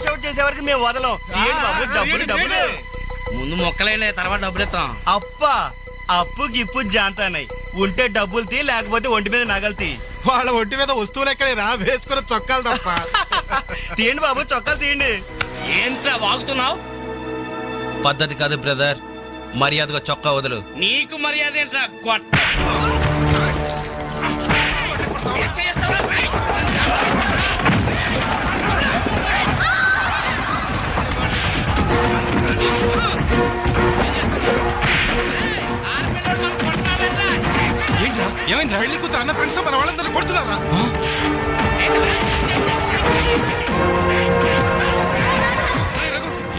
Wash out చేసే వరకు మేము వదలం. ఏంటి బాబు డబ్బులు డబ్బులు? ముందు మొక్కలైనా తర్వాత డబ్బులు ఇస్తాం అప్ప అప్పు గిప్పు జాంతానాయి ఉంటే డబ్బులు తీ లేకపోతే ఒంటి మీద నగలు తీ. వాళ్ళ ఒంటి మీద వస్తువులు ఎక్కడే రా వేసుకున్న చొక్కాలు తప్ప. తీయండి బాబు చొక్కాలు తీయండి. ఏంట్రా వాగుతున్నావు? పద్ధతి కాదు బ్రదర్. మర్యాదగా చొక్కా వదులు. నీకు మర్యాద ఏంట్రా? గొట్ట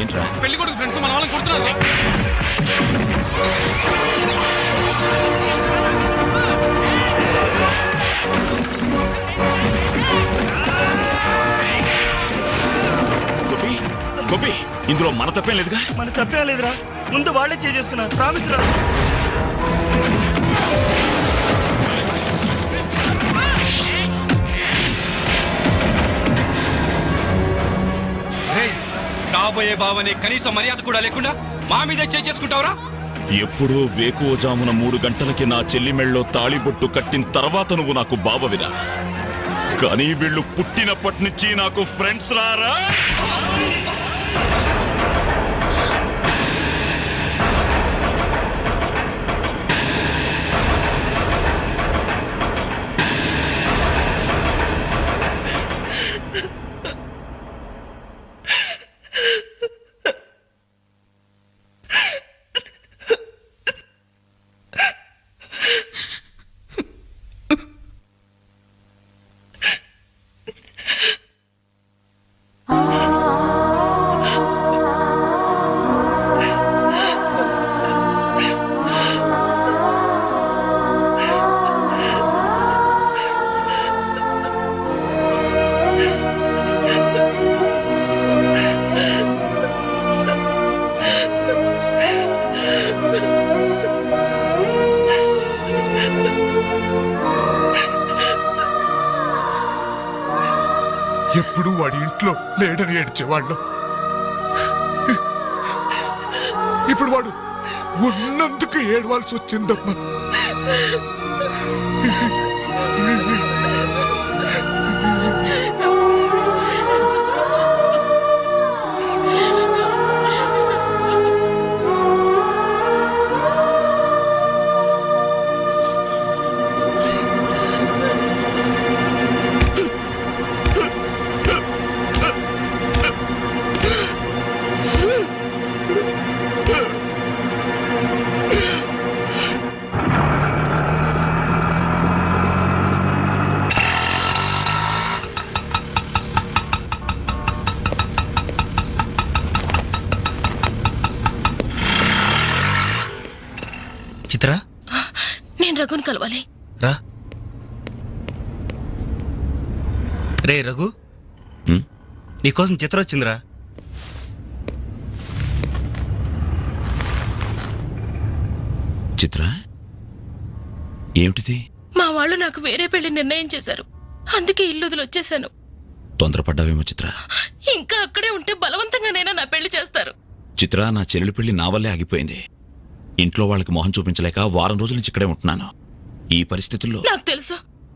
ఏంట్రా? పెళ్ళి కొడుకు ఫ్రెండ్స్ మన వాళ్ళని కొడుతున్నారా గోపి గోపి ఇందులో మన తప్పేం లేదుగా? మన తప్పేం లేదురా. ముందు వాళ్ళే చేసుకున్నారు ప్రామిస్ రా. కాబోయే బావనే కనీస మర్యాద కూడా లేకుండా మా మీద చేసుకుంటావరా ఎప్పుడో వేకువజామున మూడు గంటలకి నా చెల్లిమెళ్ళలో తాళిబొట్టు కట్టిన తర్వాత నువ్వు నాకు బావవిరా. కానీ వీళ్ళు పుట్టినప్పటి నుంచి నాకు ఫ్రెండ్స్ రారా? ఎప్పుడు వాడి ఇంట్లో లేడని ఏడ్చేవాళ్ళు. ఇప్పుడు వాడు ఉన్నందుకు ఏడవాల్సి వచ్చిందమ్మా. నేను రఘుని కలవాలి. రా. రే రఘు? నీకోసం చిత్ర వచ్చిందిరా. చిత్ర? ఏమిటిది? మా వాళ్ళు నాకు వేరే పెళ్ళి నిర్ణయం చేశారు. అందుకే ఇల్లు వదిలి వచ్చేసాను తొందరపడ్డావేమో చిత్ర? ఇంకా అక్కడే ఉంటే బలవంతంగానైనా నా పెళ్ళి చేస్తారు. చిత్ర నా చెల్లెలి పెళ్ళి నా వల్లే ఆగిపోయింది. ఇంట్లో వాళ్ళకి మొహం చూపించలేక వారం రోజుల నుంచి ఇక్కడే ఉంటున్నాను. ఈ పరిస్థితుల్లో నాకు తెలుసు.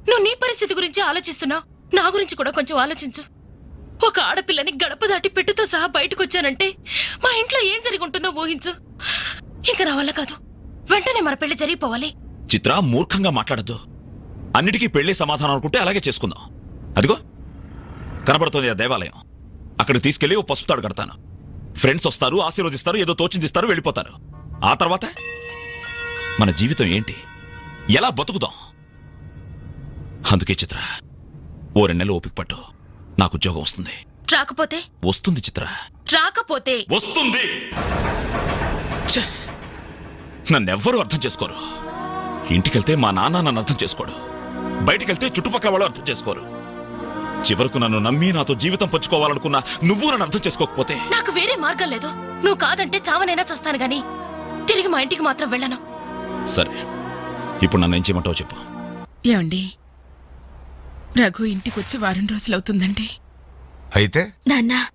నువ్వు నీ పరిస్థితి గురించి ఆలోచిస్తున్నావు. నా గురించి కూడా కొంచెం ఆలోచించు. ఒక ఆడపిల్లని గడప దాటి పెట్టుతో సహా బయటకు వచ్చానంటే మా ఇంట్లో ఏం జరిగి ఉంటుందో ఊహించు. ఇంకా నా వల్ల కాదు. వెంటనే మన పెళ్ళి జరిగిపోవాలి. చిత్ర మూర్ఖంగా మాట్లాడద్దు. అన్నిటికీ పెళ్ళి సమాధానం అనుకుంటే అలాగే చేసుకుందాం. అదిగో కనబడుతోంది ఆ దేవాలయం. అక్కడికి తీసుకెళ్ళి ఓ పసుపు తాడు కడతాను. ఫ్రెండ్స్ వస్తారు ఆశీర్వదిస్తారు ఏదో తోచిందిస్తారు వెళ్ళిపోతారు. ఆ తర్వాత? మన జీవితం ఏంటి? ఎలా బతుకుదాం? అందుకే చిత్ర ఓ రెండు నెలలు ఓపిక పట్టు. నాకు ఉద్యోగం వస్తుంది. రాకపోతే? వస్తుంది చిత్ర. రాకపోతే? వస్తుంది! నన్నెవ్వరూ అర్థం చేసుకోరు. ఇంటికెళ్తే మా నాన్న నన్ను అర్థం చేసుకోడు. బయటికెళ్తే చుట్టుపక్కల వాళ్ళు అర్థం చేసుకోరు. చివరకు నన్ను నమ్మి నాతో జీవితం పంచుకోవాలనుకున్న నువ్వు నన్ను అర్థం చేసుకోకపోతే? నాకు వేరే మార్గం లేదు. నువ్వు కాదంటే చావనైనా చేస్తాను గాని తిరిగి మా ఇంటికి మాత్రం వెళ్ళను. సరే. ఇప్పుడు నన్ను ఏం చేయమంటావు చెప్పు. ఏమండి? రఘు ఇంటికొచ్చి వారం రోజులవుతుందండి. అయితే? నాన్న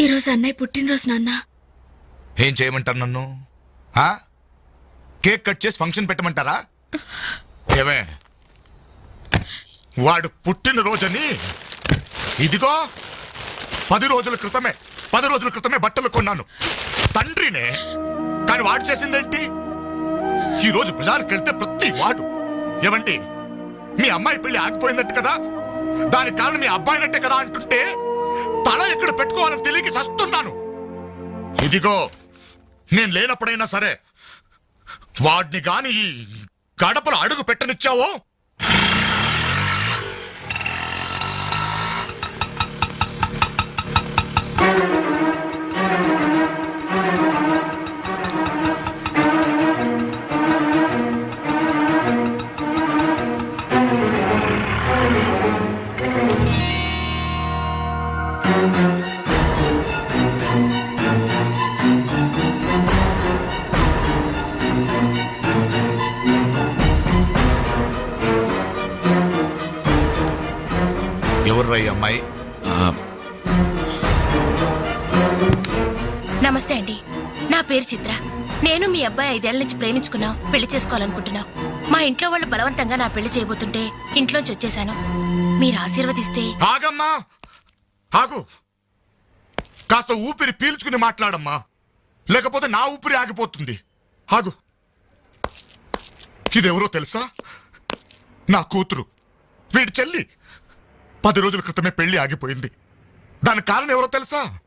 ఈరోజు అన్నయ్య పుట్టినరోజు నాన్న. ఏం చేయమంటారు నన్ను? ఆ? కేక్ కట్ చేసి ఫంక్షన్ పెట్టమంటారా? ఏమే? వాడు పుట్టినరోజని ఇదిగో పది రోజుల క్రితమే పది రోజుల క్రితమే బట్టలు కొన్నాను. తండ్రినే కానీ వాడు చేసిందేంటి? ఈ రోజు బజార్కి వెళ్తే ప్రతి వాడు ఏమంటే మీ అమ్మాయి పెళ్ళి ఆగిపోయిందట్టు కదా? దానికి కారణం మీ అబ్బాయినట్టే కదా అంటుంటే తల ఇక్కడ పెట్టుకోవాలని తెలియక చస్తున్నాను. ఇదిగో నేను లేనప్పుడైనా సరే వాడిని గాని ఈ గడపలో అడుగు పెట్టనిచ్చావో? ఎవర్రా అమ్మాయి? నమస్తే అండి. నా పేరు చిత్ర. నేను మీ అబ్బాయి ఐదేళ్ళ నుంచి ప్రేమించుకున్నాం పెళ్ళి చేసుకోవాలనుకుంటున్నాం. మా ఇంట్లో వాళ్ళు బలవంతంగా నా పెళ్ళి చేయబోతుంటే ఇంట్లోంచి వచ్చేసాను మీరు ఆశీర్వదిస్తే ఆగమ్మా! ఆగు! కాస్త ఊపిరి పీల్చుకుని మాట్లాడమ్మా. లేకపోతే నా ఊపిరి ఆగిపోతుంది. ఆగు. ఇదెవరో తెలుసా? నా కూతురు. వీడి చెల్లి. పది రోజుల క్రితమే పెళ్ళి ఆగిపోయింది. దానికి కారణం ఎవరో తెలుసా?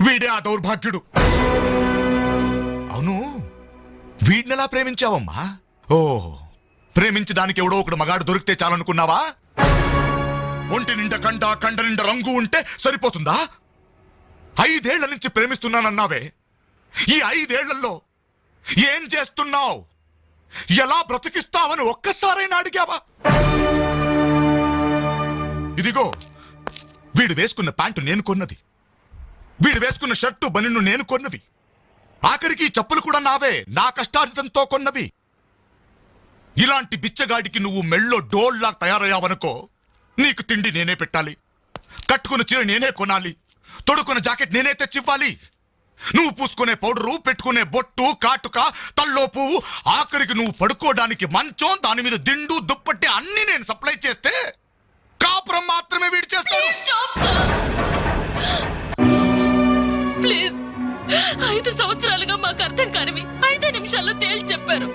వీడే ఆ దౌర్భాగ్యుడు. అవును. వీడినెలా ప్రేమించావమ్మా? ఓ ప్రేమించడానికి ఎవడో ఒకడు మగాడు దొరికితే చాలనుకున్నావా? ఒంటి నిండా కండ కండ నిండా రంగు ఉంటే సరిపోతుందా? ఐదేళ్ళ నుంచి ప్రేమిస్తున్నానన్నావే. ఈ ఐదేళ్ళలో ఏం చేస్తున్నావు? ఎలా బ్రతికిస్తావని ఒక్కసారైనా అడిగావా? ఇదిగో వీడు వేసుకున్న ప్యాంటు నేను కొన్నది. వీడు వేసుకున్న షర్టు బనిను నేను కొన్నవి ఆఖరికి ఈ చెప్పులు కూడా నావే నా కష్టార్జితంతో కొన్నవి. ఇలాంటి బిచ్చగాడికి నువ్వు మెళ్ళో డోల్లా తయారయ్యావనుకో నీకు తిండి నేనే పెట్టాలి. కట్టుకున్న చీర నేనే కొనాలి. తొడుకున్న జాకెట్ నేనే తెచ్చివ్వాలి. నువ్వు పూసుకునే పౌడరు పెట్టుకునే బొట్టు కాటుక తల్లో పువ్వు ఆఖరికి నువ్వు పడుకోవడానికి మంచం దాని మీద దిండు దుప్పట్టి అన్ని నేను సప్లై చేస్తే కాపురం మాత్రమే వీడి చేస్తాడు. ప్లీజ్ ఐదు సంవత్సరాలుగా మాకు అర్థం కానివి. ఐదే నిమిషాల్లో తేల్చి చెప్పారు.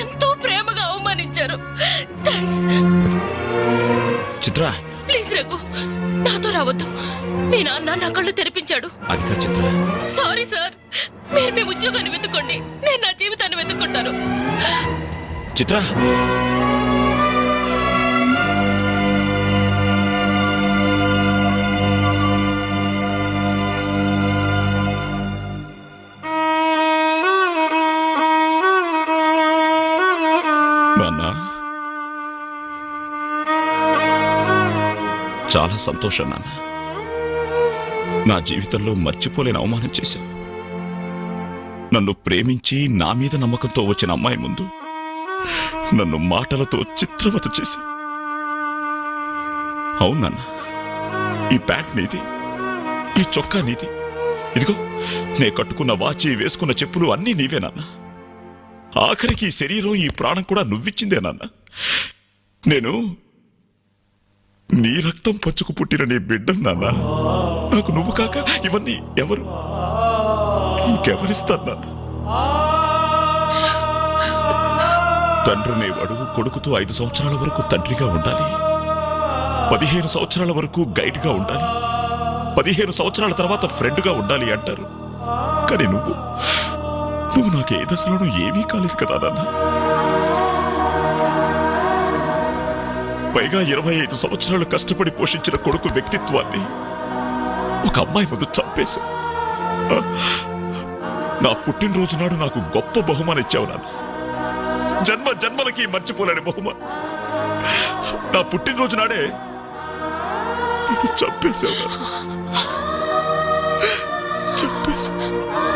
ఎంతో ప్రేమగా అవమానించారు. థ్యాంక్స్ చిత్ర ప్లీజ్ రఘు నాతో రావద్దు. మీ నాన్న నా కళ్ళు తెరిపించాడు. చిత్ర. సారీ సార్ మీరు మీ ఉద్యోగాన్ని వెతుక్కోండి. నేను నా జీవితాన్ని వెతుక్కుంటాను. చిత్ర. చాలా సంతోషం నాన్న. నా జీవితంలో మర్చిపోలేని అవమానం చేశావు నన్ను ప్రేమించి నా మీద నమ్మకంతో వచ్చిన అమ్మాయి ముందు నన్ను మాటలతో చిత్రవత చేసి అవునన్న ఈ ప్యాంట్ నీది ఈ చొక్కా నీది. ఇదిగో నే కట్టుకున్న వాచి వేసుకున్న చెప్పులు అన్నీ నీవే నాన్న. ఆఖరికి ఈ శరీరం ఈ ప్రాణం కూడా నువ్విచ్చిందే నాన్న. నేను నీ రక్తం పంచుకు పుట్టిన నీ బిడ్డం నాన్న. నాకు నువ్వు కాక ఇవన్నీ ఎవరు? ఇంకెవరిస్తారు నాన్న? తండ్రినేవాడు కొడుకుతో ఐదు సంవత్సరాల వరకు తండ్రిగా ఉండాలి. పదిహేను సంవత్సరాల వరకు గైడ్గా ఉండాలి. పదిహేను సంవత్సరాల తర్వాత ఫ్రెండ్గా ఉండాలి అంటారు. కానీ నువ్వు నువ్వు నాకు ఏ దశలోనూ ఏమీ కాలేదు కదా నాన్న. పైగా ఇరవై ఐదు సంవత్సరాలు కష్టపడి పోషించిన కొడుకు వ్యక్తిత్వాన్ని ఒక అమ్మాయి ముందు చంపేశ. నా పుట్టినరోజు నాడు నాకు గొప్ప బహుమానం ఇచ్చావు నాన్న. జన్మ జన్మలకి మర్చిపోలేని బహుమానం. నా పుట్టినరోజు నాడే చంపేశావు చంపేశావు